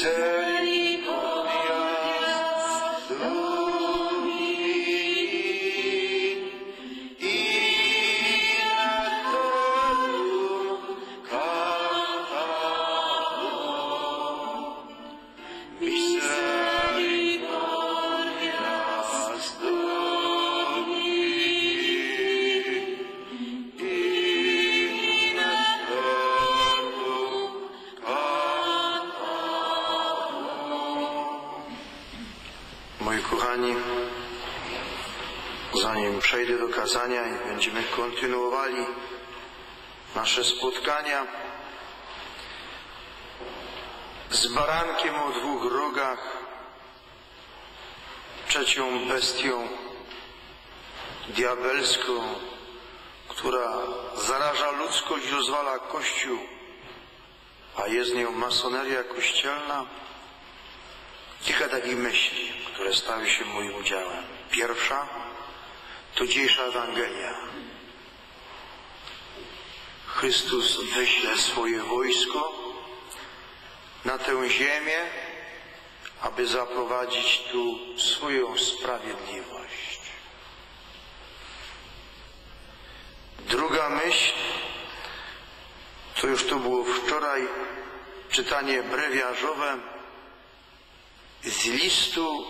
say zanim przejdę do kazania i będziemy kontynuowali nasze spotkania z barankiem o dwóch rogach, trzecią bestią diabelską, która zaraża ludzkość i rozwala Kościół, a jest nią masoneria kościelna, kilka takich myśli, które stały się moim udziałem. Pierwsza to dzisiejsza Ewangelia. Chrystus wyśle swoje wojsko na tę ziemię, aby zaprowadzić tu swoją sprawiedliwość. Druga myśl, to już to było wczoraj, czytanie brewiarzowe z listu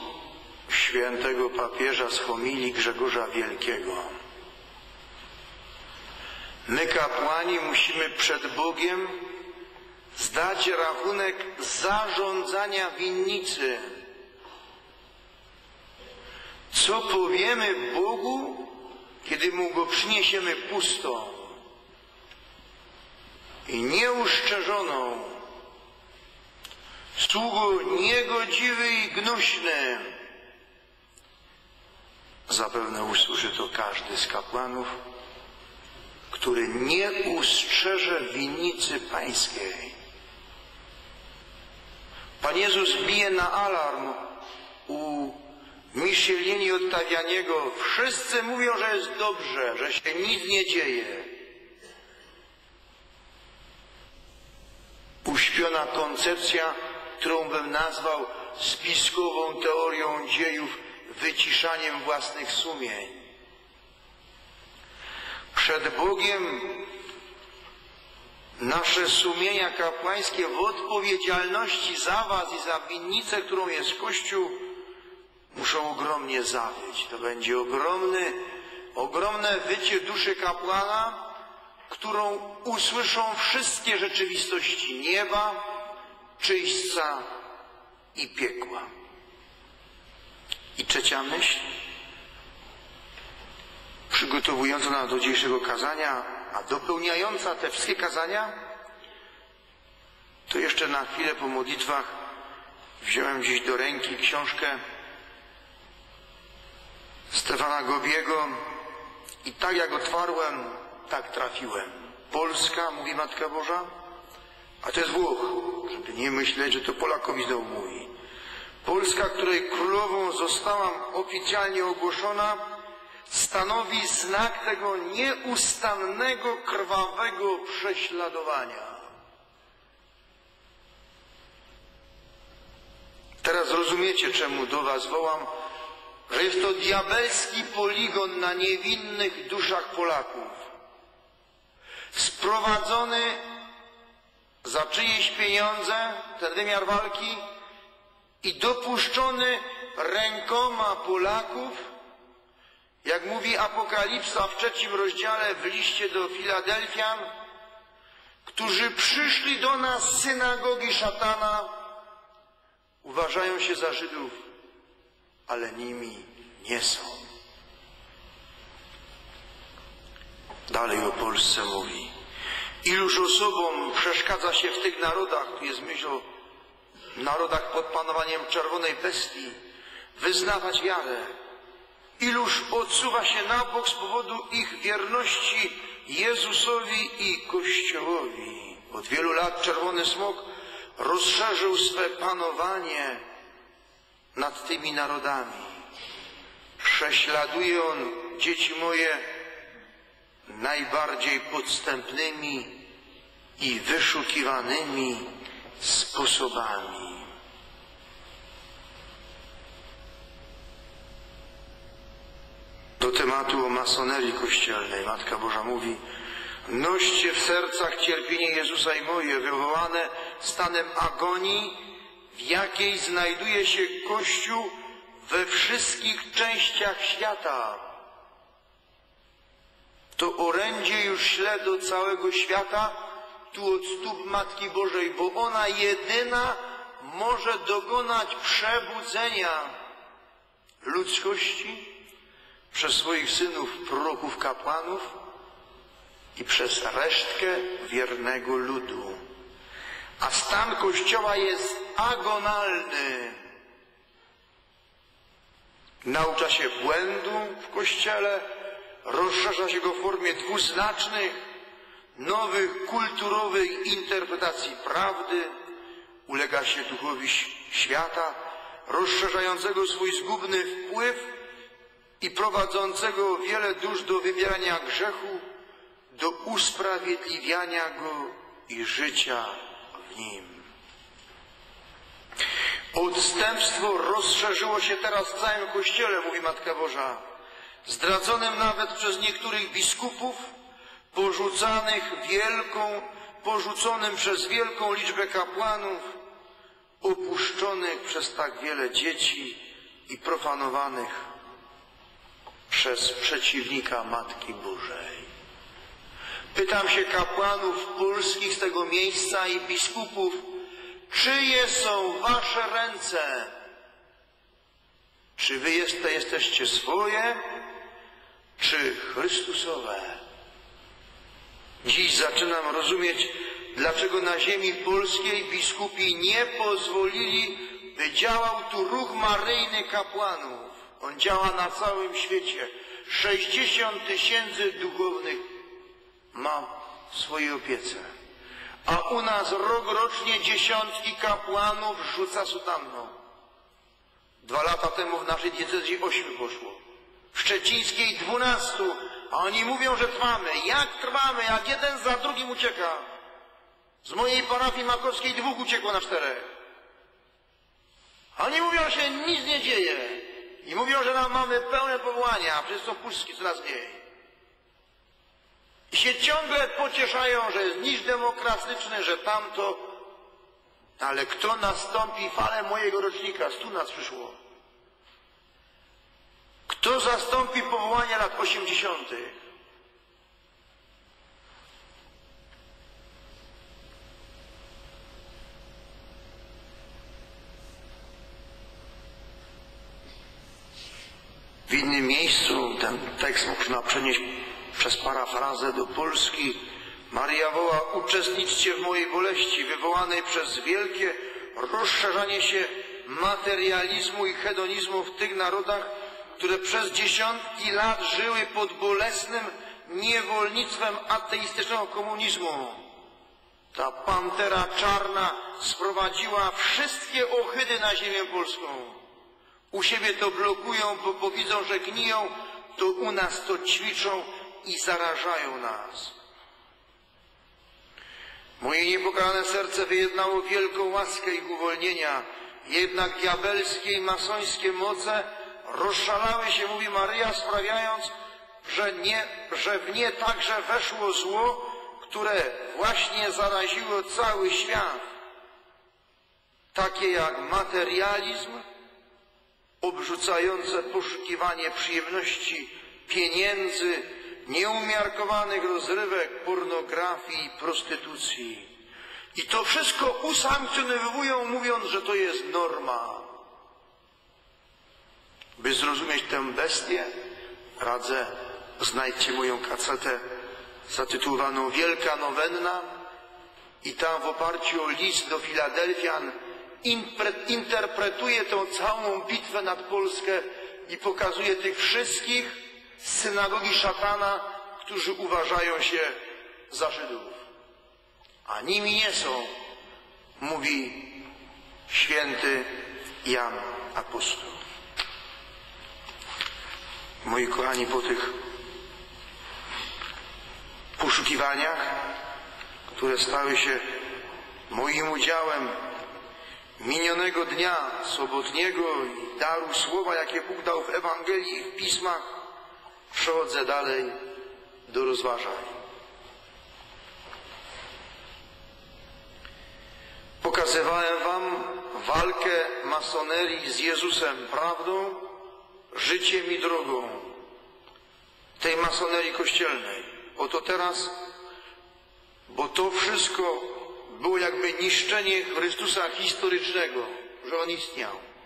świętego papieża z homilii Grzegorza Wielkiego. My kapłani musimy przed Bogiem zdać rachunek zarządzania winnicy. Co powiemy Bogu, kiedy Mu go przyniesiemy pustą i nieuszczerzoną, sługo niegodziwy i gnuśny. Zapewne usłyszy to każdy z kapłanów, który nie ustrzeże winnicy pańskiej. Pan Jezus bije na alarm u Michelinie Ottawianiego. Wszyscy mówią, że jest dobrze, że się nic nie dzieje. Uśpiona koncepcja, którą bym nazwał spiskową teorią dziejów, wyciszaniem własnych sumień. Przed Bogiem nasze sumienia kapłańskie w odpowiedzialności za Was i za winnicę, którą jest Kościół, muszą ogromnie zawyć. To będzie ogromny, ogromne wycie duszy kapłana, którą usłyszą wszystkie rzeczywistości nieba, czyśćca i piekła. I trzecia myśl, przygotowująca nas do dzisiejszego kazania, a dopełniająca te wszystkie kazania, to jeszcze na chwilę po modlitwach wziąłem gdzieś do ręki książkę Stefana Gobiego i tak jak otwarłem, tak trafiłem. Polska, mówi Matka Boża, a to jest Włoch, żeby nie myśleć, że to Polakowi znowu mówi. Polska, której królową zostałam oficjalnie ogłoszona, stanowi znak tego nieustannego, krwawego prześladowania. Teraz rozumiecie, czemu do Was wołam, że jest to diabelski poligon na niewinnych duszach Polaków. Sprowadzony za czyjeś pieniądze, ten wymiar walki i dopuszczony rękoma Polaków, jak mówi Apokalipsa w trzecim rozdziale w liście do Filadelfian, którzy przyszli do nas z synagogi szatana, uważają się za Żydów, ale nimi nie są. Dalej o Polsce mówi. Iluż osobom przeszkadza się w tych narodach, tu jest myśl o narodach pod panowaniem czerwonej bestii, wyznawać wiarę. Iluż odsuwa się na bok z powodu ich wierności Jezusowi i Kościołowi. Od wielu lat czerwony smok rozszerzył swe panowanie nad tymi narodami. Prześladuje on, dzieci moje, najbardziej podstępnymi i wyszukiwanymi sposobami. Do tematu o masonerii kościelnej Matka Boża mówi Noście w sercach cierpienie Jezusa i moje, wywołane stanem agonii, w jakiej znajduje się Kościół we wszystkich częściach świata. To orędzie już śle do całego świata, tu od stóp Matki Bożej, bo ona jedyna może dokonać przebudzenia ludzkości przez swoich synów, proroków, kapłanów i przez resztkę wiernego ludu. A stan Kościoła jest agonalny. Naucza się błędu w Kościele, rozszerza się go w formie dwuznacznych, nowych kulturowych interpretacji prawdy, ulega się duchowi świata, rozszerzającego swój zgubny wpływ i prowadzącego wiele dusz do wybierania grzechu, do usprawiedliwiania go i życia w nim. Odstępstwo rozszerzyło się teraz w całym Kościele, mówi Matka Boża, zdradzonym nawet przez niektórych biskupów, porzucanych wielką, porzuconym przez wielką liczbę kapłanów, opuszczonych przez tak wiele dzieci i profanowanych przez przeciwnika Matki Bożej. Pytam się kapłanów polskich z tego miejsca i biskupów, czyje są wasze ręce? Czy wy jesteście swoje, czy Chrystusowe? Dziś zaczynam rozumieć, dlaczego na ziemi polskiej biskupi nie pozwolili, by działał tu ruch maryjny kapłanów. On działa na całym świecie. 60 tysięcy duchownych ma w swojej opiece. A u nas rok rocznie dziesiątki kapłanów rzuca sutanną. Dwa lata temu w naszej diecezji ośmiu poszło. W Szczecińskiej dwunastu. A oni mówią, że trwamy. Jak trwamy? Jak jeden za drugim ucieka. Z mojej parafii makowskiej dwóch uciekło na czterech. Oni mówią, że nic nie dzieje. I mówią, że nam mamy pełne powołania, a przecież są puszki coraz mniej. I się ciągle pocieszają, że jest niż demokratyczny, że tamto. Ale kto nastąpi falę mojego rocznika? Stu nas przyszło. Kto zastąpi powołania lat osiemdziesiątych? W innym miejscu ten tekst można przenieść przez parafrazę do Polski. Maria woła, uczestniczcie w mojej boleści, wywołanej przez wielkie rozszerzanie się materializmu i hedonizmu w tych narodach, które przez dziesiątki lat żyły pod bolesnym niewolnictwem ateistycznego komunizmu. Ta pantera czarna sprowadziła wszystkie ohydy na ziemię polską. U siebie to blokują, bo, bo widzą, że gniją, to u nas to ćwiczą i zarażają nas. Moje niepokalane serce wyjednało wielką łaskę ich uwolnienia, jednak diabelskie i masońskie moce rozszalały się, mówi Maryja, sprawiając, że, nie, że w nie także weszło zło, które właśnie zaraziło cały świat. Takie jak materializm, obrzucające poszukiwanie przyjemności, pieniędzy, nieumiarkowanych rozrywek, pornografii i prostytucji. I to wszystko usankcjonowują, mówiąc, że to jest norma. By zrozumieć tę bestię, radzę, znajdźcie moją kasetę zatytułowaną Wielka Nowenna i tam w oparciu o list do Filadelfian interpretuje tą całą bitwę nad Polskę i pokazuje tych wszystkich z synagogi szatana, którzy uważają się za Żydów. A nimi nie są, mówi święty Jan Apostoł. Moi kochani, po tych poszukiwaniach, które stały się moim udziałem minionego dnia sobotniego i daru słowa, jakie Bóg dał w Ewangelii i w pismach, Przechodzę dalej do rozważań. Pokazywałem wam walkę masonerii z Jezusem prawdą, życiem i drogą tej masonerii kościelnej. Oto teraz, bo to wszystko było jakby niszczenie Chrystusa historycznego, że On istniał.